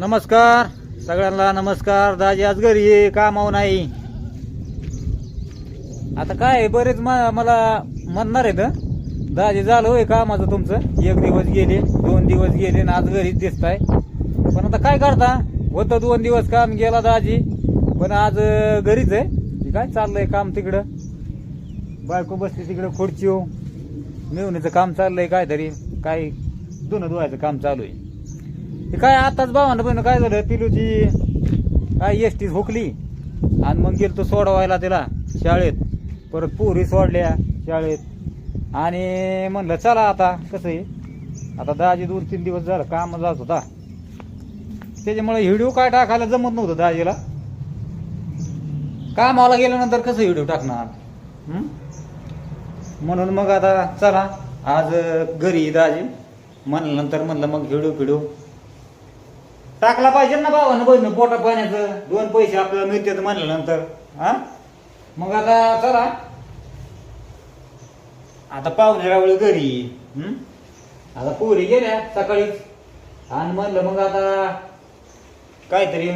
नमस्कार. सगळ्यांना नमस्कार. दाजी आज घरी ये कामावर नाही. आता काय आहे, बरेच मला म्हणणार आहेत दाजी झालं होय कामाचं तुमचं? एक दिवस गेले दोन दिवस गेले आणि आज घरीच दिसताय. पण आता काय करता? होतं दोन दिवस काम गेला दाजी पण आज घरीच आहे. काय चाललंय काम तिकडं? बायको बसली तिकडं खुर्ची मिळवण्याचं काम चाललंय काहीतरी. काय धुणं धुवायचं काम चालू आहे. ते काय आताच भावानं पण काय झालं पिलूची काय एस टी हुकली. आणि मग गेलो तो सोडवायला तिला शाळेत. परत पोरी सोडल्या शाळेत. आणि म्हणलं चला आता कसं आहे? आता दाजी दोन तीन दिवस झालं काम जात होता. त्याच्यामुळे व्हिडिओ काय टाकायला जमत नव्हतं दाजीला. कामाला गेल्यानंतर कसं व्हिडिओ टाकणार? म्हणून मग आता चला आज घरी दाजी. म्हणल्यानंतर म्हणलं मग व्हिडिओ फिडिओ टाकला पाहिजे ना भावानं बहिण पोटा पाण्याचं. दोन पैसे आपल्याला मिळते म्हणल्यानंतर. हा? मग आता चला. आता पाहुणे रावळे घरी. आता पोरी गेल्या सकाळीच. आणि म्हणलं मग आता काहीतरी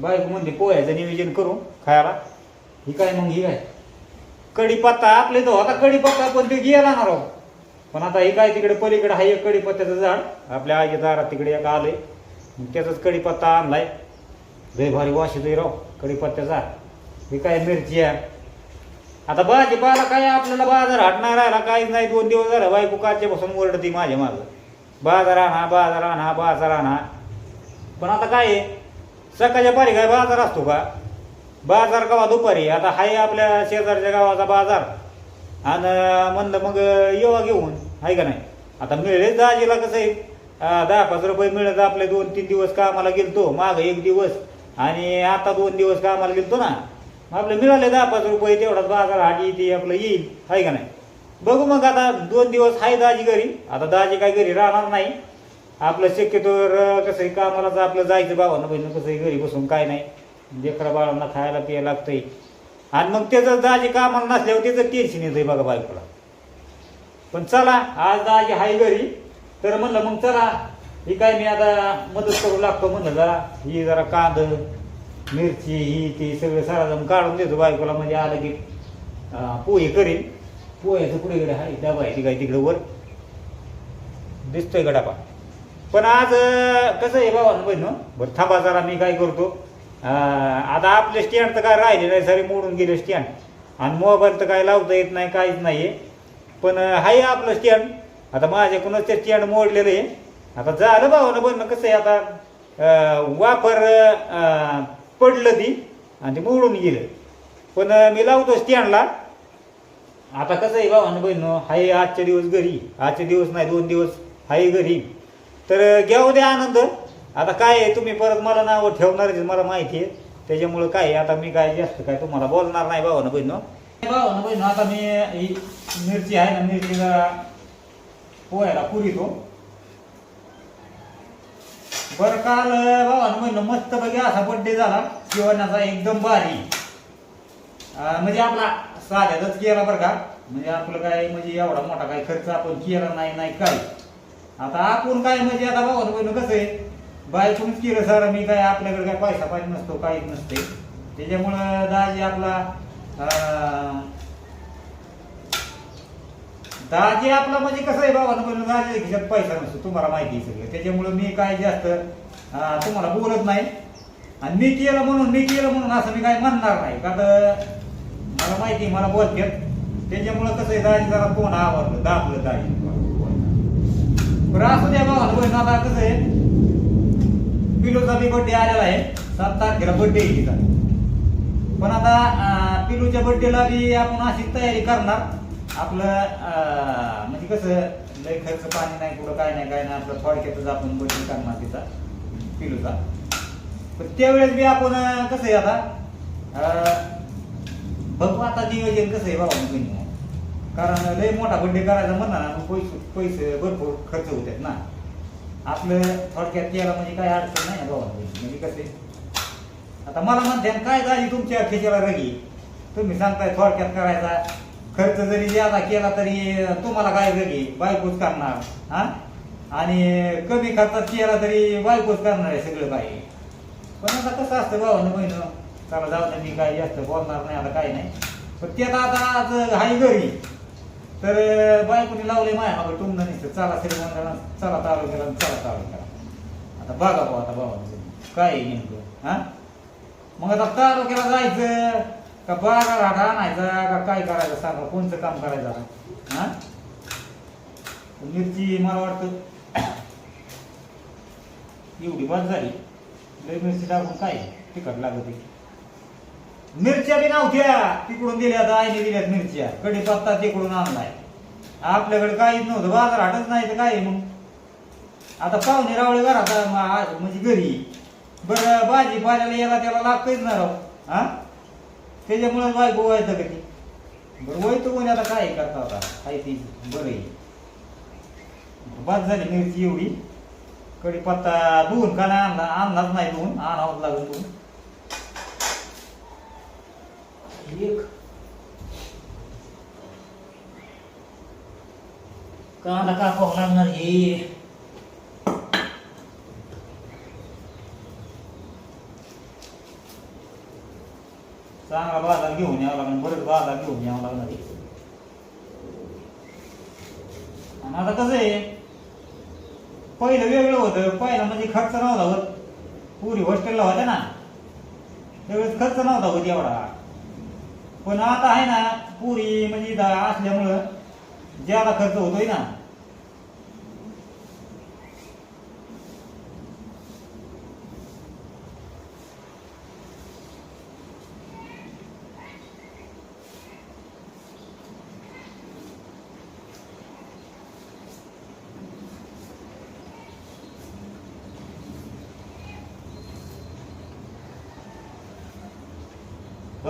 बायको म्हणते पोह्याचं नियोजन करू खायला. ही काय मग ही काय? कढीपत्ता आपले तो होता कढीपत्ता पण ते गेला ना राव पण आता ही काय तिकडे पलीकडे हा एक कढीपत्त्याचं झाड. आपल्या आईच्या दारात तिकडे एक आलंय. मग त्याचाच कढीपत्ता आणलाय. लय भारी वाश येतोय राव कढीपत्त्याचा. हे काय मिरची आहे? आता भाजीपाला काय आपल्याला बाजार हटणार राहिला काहीच नाही दोन दिवस झाला बायको कालच्यापासून ओरडती माझ्या मागं. बाजार आणा बाजार आणा बाजार आणा. पण आता काय आहे? सकाळच्या पारी काय बाजार असतो का? बाजार गावा दुपारी? आता हाय आपल्या शेजारच्या गावाचा बाजार. आणि म्हणलं मग येवा घेऊन आहे का नाही? आता मिळेल दाजीला कसं आहे? दहा पाच रुपये मिळत आपले दोन तीन दिवस कामाला गेलतो माग एक दिवस. आणि आता दोन दिवस कामाला गेलतो ना. आपले मिळाले दहा पाच रुपये तेवढाच बाजार हाटी ते आपलं येईल आहे का नाही? बघू मग आता दोन दिवस आहे दाजी घरी. आता दाजी काय घरी राहणार नाही. आपलं शक्यतोवर कसं आहे कामालाच आपलं जायचं भावांना बहिणी कसं घरी बसून काय नाही. लेकरा बाळांना खायला प्यायला लागतंय. आणि मग त्याचं दाजी कामाला नसल्यावर त्याचं टेन्शन येतंय बघा बायकोला. पण चला आज दाजी आहे घरी. तर म्हणलं मग चला ही काय मी आता मदत करू लागतो म्हणलं जरा. ही जरा कांद मिरची ही ती सगळं सारा काढून देतो बायकोला म्हणजे आलं की पोहे करीन. पोह्याचं पुढे इकडे हाय डबा आहे ती काय तिकडे वर. दिसतोय का डबा? पण आज कसं आहे बाबा बहिण बरं थांबा जरा मी काय करतो. आता आपले स्टँड तर काय राहिले नाही सारे मोडून गेले स्टँड आणि मोबाईल तर काय लावता येत नाही काहीच नाही पण आहे आपलं स्टँड आता माझ्याकडूनच ते चेंड मोडलेलं आहे. आता झालं भावानं बघणं कसं आहे आता वापर पडलं ती आणि ते मोडून गेलं. पण मी लावतो स्टँडला. आता कसं आहे भावानं बहिण हाय आजच्या दिवस घरी. आजचे दिवस नाही दोन दिवस हाय घरी. तर घ्याऊ दे आनंद. आता काय आहे तुम्ही परत मला नावं ठेवणार मला माहिती आहे. त्याच्यामुळं काय आहे, आता मी काय जास्त काय तुम्हाला बोलणार नाही भावानं बहिणं भावानं बहिण आता मी ही मिरची आहे ना मिरची पोहायला पुरी तो. बरं काल बाबा बहिण मस्त पैकी असा बड्डे झाला. शिवण्याचा एकदम भारी. म्हणजे आपला साध्यातच केला बरं का. म्हणजे आपलं काय म्हणजे एवढा मोठा काय खर्च आपण केला नाही नाही काय. आता आपण काय म्हणजे आता भाऊ बहिण कसं आहे? बायकोनच केलं सर मी काय आपल्याकडे काय पैसा पाहिजे नसतो काहीच नसते. त्याच्यामुळं दाजी आपला दाजी आपला म्हणजे कसं आहे बाबा पण दाजी खिशात पैसा नसतो तुम्हाला माहिती आहे सगळं. त्याच्यामुळं मी काय जास्त अं, तुम्हाला बोलत नाही. आणि मी केलं म्हणून मी केलं म्हणून असं मी काय म्हणणार नाही. का तर मला माहिती आहे, मला बोलतात. त्याच्यामुळं कसं आहे दाजी जरा कोण आवडलं दाबलं दाजी. बरं असू द्या बाबा बहिण आता कसं आहे? पिलूचा बी बड्डे आलेला आहे. सात तारखेला बड्डे आहे तिचा. पण आता अं, पिलूच्या बड्डेला बी आपण अशी तयारी करणार. आपलं म्हणजे कसं लय खर्च पाणी नाही कुठं काय नाही काय नाही आपलं थोडक्यातच आपण बड्डे करणार तिचा पिलूचा. पण त्यावेळेस बी आपण कसं आहे आता बघू आता नियोजन कसं आहे बाबा बहिणी कारण लय मोठा बड्डे करायचा म्हणा ना मग पैसे पैसे भरपूर खर्च होतात ना. आपलं थोडक्यात याला म्हणजे काय अडचण नाही बाबा म्हणजे कसे आता मला म्हणते काय झाली तुमच्या खेचेला रगी? तुम्ही सांगताय थोडक्यात करायचा खर्च जरी ज्यादा केला तरी तुम्हाला काय घे बायकोच करणार हा? आणि कमी खर्चात केला तरी बायकोच करणार आहे सगळं काही. पण आता कसं असतं भावानं बहिणं चला जाऊ मी काय जास्त बोलणार नाही आता काय नाही. पण ते आता आता आज हाय घरी. तर बायकोने लावले माया मागं टुमणं नाही चला श्रीमंताला चला तालुक्याला चला तालुक्याला. आता बघा भाऊ आता भावानं काय नेमकं हा? मग आता तालुक्याला जायचं. का बागा घाट आणायचा का काय करायचं सांगा कोणचं काम करायचं हा? मिरची मला वाटतं एवढी बस झाली. लय मिरची टाकून काय तिखट लागत आहे. मिरच्या बी नव्हत्या. तिकडून दिल्या आता आईने दिल्यात मिरच्या. कडीपत्ता तिकडून आणलाय. आपल्याकडे काहीच नव्हतं बाजार हाटच नाही तर काय आहे मग? आता पाहुणे रावळे घरात आ- म्हणजे घरी. बरं भाजीपाल्याला याला त्याला लागतच ना राव. हा? त्याच्यामुळे बायको व्हायचं कधी बरं वयतो कोणी आता काय करता आता? काय ती बरं आहे. बाद झाली मिरची एवढी. कडीपत्ता दोन का नाही आणला? आणलाच नाही दोन आणावंच लागून दोन एक. कांदा कापावं लागणार हे चांगला बाजार घेऊन यावं लागणार बरंच बाजार घेऊन यावं लागणार आणि आता कसं आहे पहिलं वेगळं होतं पहिलं म्हणजे खर्च नव्हता होत. पुरी हॉस्टेलला होत्या ना त्यावेळेस खर्च नव्हता होत एवढा. पण आता आहे ना पुरी म्हणजे असल्यामुळं ज्यादा खर्च होतोय ना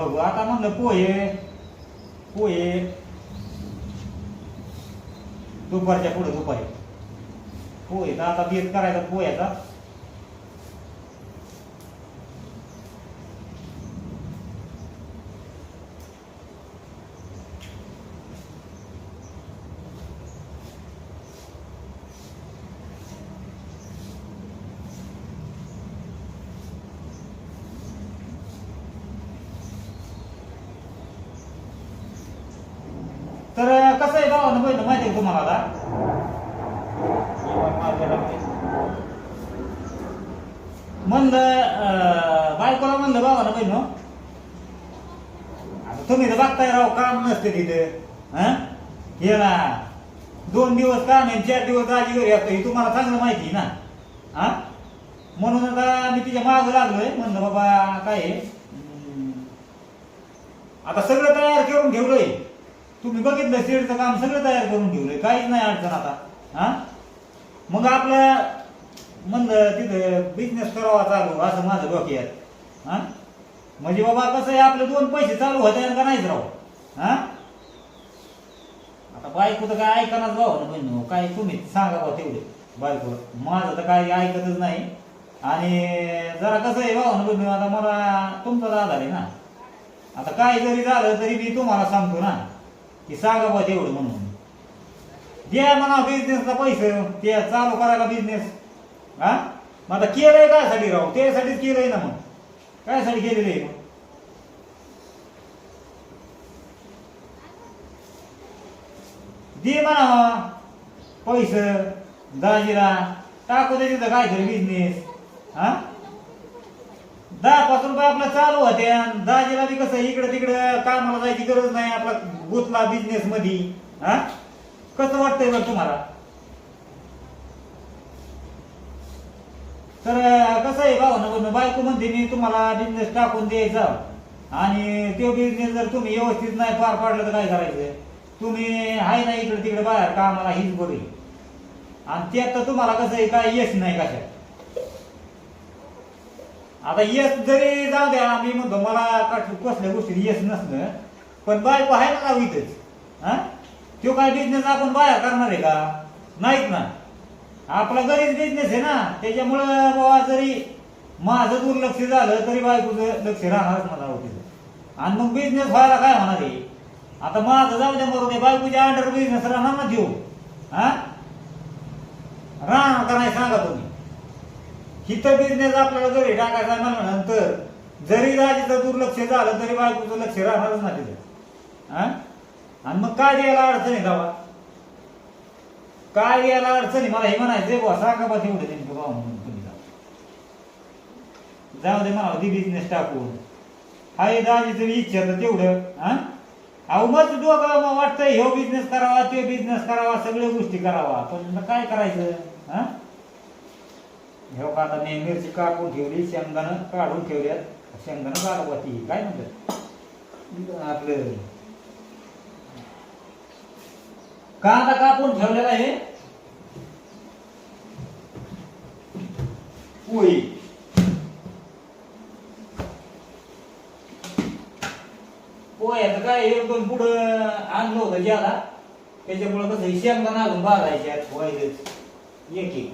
हो आता म्हणलं पोहे। पोहे। दुपारच्या पुढे दुपारी. पोहे तर आता बेत करायचा पोह्याचा. तर कसं आहे बहिण माहिती आहे का तुम्हाला आता म्हणलं अं, बायकोला म्हणलं भावानं बहिण आता तुम्ही तर बघताय राव काम नसते तिथे हं? हे ना दोन दिवस काम आहे चार दिवस राजी घरी असतो हे तुम्हाला चांगलं माहिती आहे ना हा म्हणून आता मी तिच्या मागं लागलोय म्हणलं बाबा काय आहे, आता सगळं तयार करून ठेवलंय तुम्ही बघितलं शेडचं काम सगळं तयार करून ठेवलंय. काहीच नाही अडचण आता. हा? मग आपलं म्हणलं तिथं बिझनेस करावा चालू असं माझं डोक्यात. हा? म्हणजे बाबा कसं आहे आपले दोन पैसे चालू होते का नाहीच राव हा? आता बायको तर काय ऐकणार भाऊ ना बहिण काय तुम्ही सांगा भाऊ तेवढे. बायको माझं तर काय ऐकतच नाही. आणि जरा कसं आहे भाऊ ना बहिण आता मला तुमचाच आधार आहे ना. आता काय जरी झालं तरी मी तुम्हाला सांगतो ना. की सांगा बा तेवढं म्हणून. द्या म्हणा बिझनेसचा पैसे ते चालू करायला बिझनेस हा? मग आता केलंय कायसाठी राव? त्यासाठीच केलंय ना मग. कायसाठी केलेलं आहे? दे म्हणा. पैसे दाजीला. टाकू दे तिथं काय तरी बिझनेस हा? दहा पाच रुपये आपलं चालू होते आणि दाजीला बी कसं इकडे तिकडे कामाला जायची गरज नाही आपला गुतला बिझनेस मध्ये हा? कसं वाटतंय बरं तुम्हाला? तर कसं आहे भाऊ ना बायको म्हणते मी तुम्हाला बिझनेस टाकून द्यायचा. आणि तो बिझनेस जर तुम्ही व्यवस्थित नाही पार पाडलं तर काय करायचं? तुम्ही आहे ना इकडे तिकडे बाहेर कामाला हीच बरी. आणि त्यात तर तुम्हाला कसं आहे काय यश नाही कशात. आता यश जरी जाऊ द्या मी म्हणतो मला कस- कसल्या गोष्टी यश नसलं पण बायको आहे ना जाऊ हा? तो काय बिझनेस आपण बाया करणार आहे का? नाहीत ना. आपला घरीच बिझनेस आहे ना त्याच्यामुळं बाबा जरी माझं दुर्लक्ष झालं तरी बायकोचं लक्ष राहणारच मला तिथं आणि मग बिझनेस व्हायला काय होणार आहे? आता माझं जाऊ द्या बरोबर बायकोच्या अंडर बिझनेस राहणार ना देऊ हा? राहणार का नाही सांगा तुम्ही? इथं बिझनेस आपल्याला जरी टाकायचा म्हणल्यानंतर जरी राजीचं दुर्लक्ष झालं तरी बायकोचं लक्ष राहणारच ना तिथं. हा? आणि मग काय द्यायला अडचणी गावा काय यायला अडचणी मला हे म्हणायचं बुवा सांगा बा तेवढं नेमकं बाबा म्हणून तुम्ही जाऊ. दे म्हणा ती बिझनेस टाकून. हाय दाजीचं विचारलं तेवढं हा? अहो मग दोघं मग वाटतंय ह्यो बिझनेस करावा तो बिझनेस करावा सगळ्या गोष्टी करावा पण काय करायचं हा? ह्यो का आता मी मिरची कापून ठेवली शेंगदाणं काढून ठेवल्यात. शेंगदाणं काढवा काय म्हणतात? आपलं. कांदा कापून ठेवलेला आहे. पोळी पोह्याचं काय एक दोन पुढं आणलं होतं ज्याला. त्याच्यामुळे कसं हे शेंगदाणा अजून बाजायचे आहेत एक एक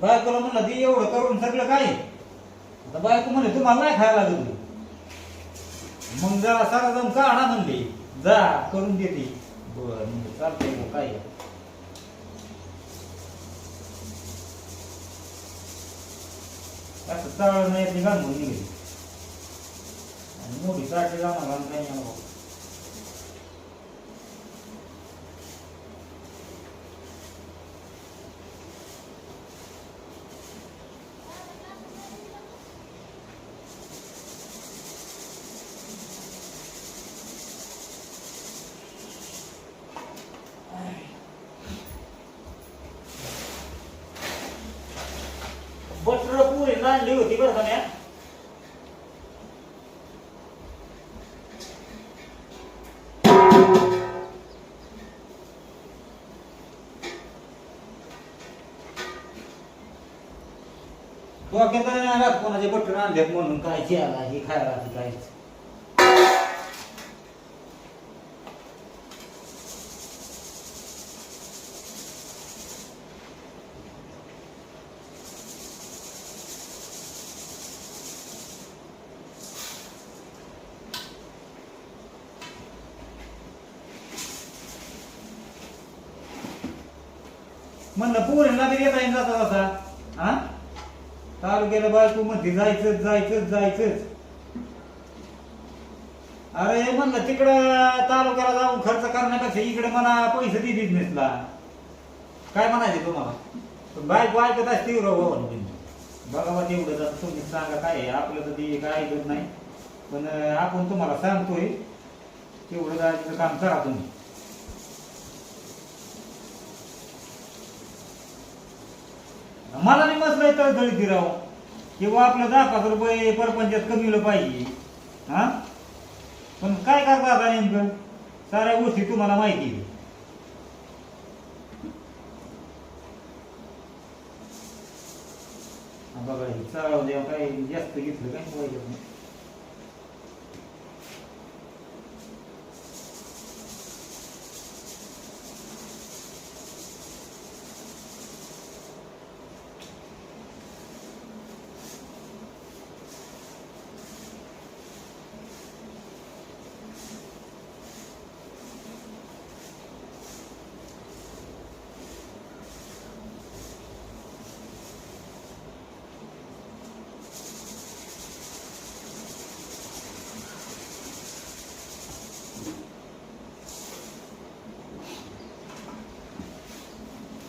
बायकोला म्हणलं ती एवढं करून काय? आता बायको म्हणले तुम्हाला नाही खायला लागत मग जरा सारा जाऊन का आणा म्हणली. जा करून देते. बर म्हणजे चालतंय मग काय असं चाळ नाही निघाल म्हणून निघेल. आणि मोठी चाटली जाणार आणि काही नाही बाबा. बटर पुरी आणली होती बरं का नाही कोणाचे बटन आणलेत म्हणून काय जेला हे खायला काय म्हणलं पोरीला येता येईन जाता जाता हा तालुक्याला बायको मध्ये जायचंच जायचंच जायचंच. अरे हे म्हणलं तिकडं तालुक्याला जाऊन खर्च करण्यापेक्षा इकडे म्हणा पैसे दे बिझनेसला काय म्हणायचे तुम्हाला? बायको ऐकत असते हो, भवन बघा बा तेवढं जात तुम्ही सांगा काय आपलं तर ते काय ऐकत नाही. पण आपण तुम्हाला सांगतोय तेवढं जायचं काम करा तुम्ही. मला नाही मसलं तळतळी राव किंवा आपलं दहा पाच रुपये परपंचात कमीलं पाहिजे. हा? पण काय करता आता नेमकं? साऱ्या गोष्टी तुम्हाला माहिती आहे. बघा हे द्या काय जास्त घेतलं काय पाहिजे.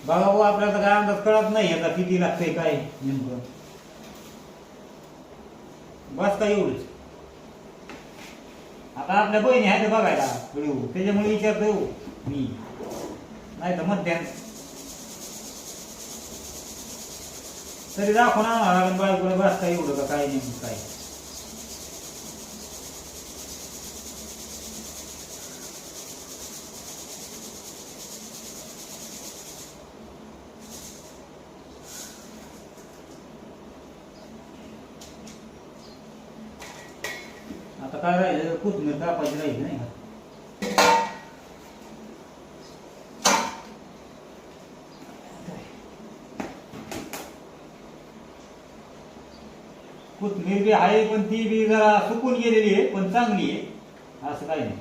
बाबा भाऊ आपल्याला काय अंदाज कळत नाही आता किती लागतंय काय नेमकं. बस का एवढंच. आता आपल्या बहिणी आहेत बघायला व्हिडिओ हो. त्याच्यामुळे विचारतो हो, मी. नाही तर मध्यान. तरी दाखवून आणावं लागेल बायकोला बस एवढं का काय नेमकं काय आता काय राहिलं? कोथमीर कापायची राहिली नाही का? कोथमीर बी आहे पण ती बी जरा सुकून गेलेली आहे पण चांगली आहे. असं काही नाही.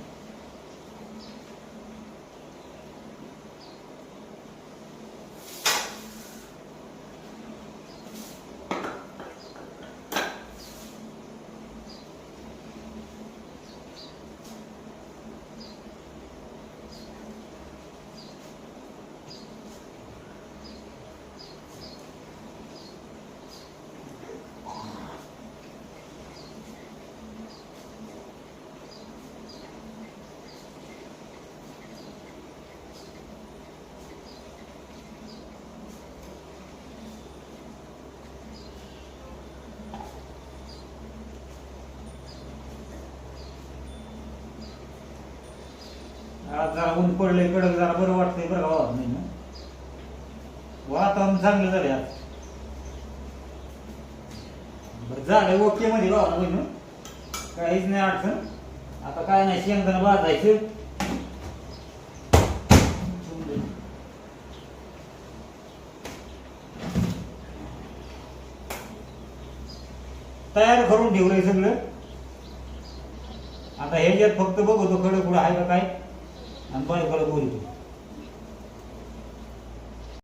आज जरा ऊन पडले कडक जरा बरं वाटतंय बरं का नाही ना. वातावरण चांगलं झाले आज. बरं झालं ओके मध्ये वावरा बहिण. काहीच नाही अडचण. आता काय नाही शेंगदाणा भाजायचं. तयार करून ठेवलंय सगळं. आता ह्याच्यात फक्त बघतो कडक कुठं आहे का काय. आणि बायकोला बोलतो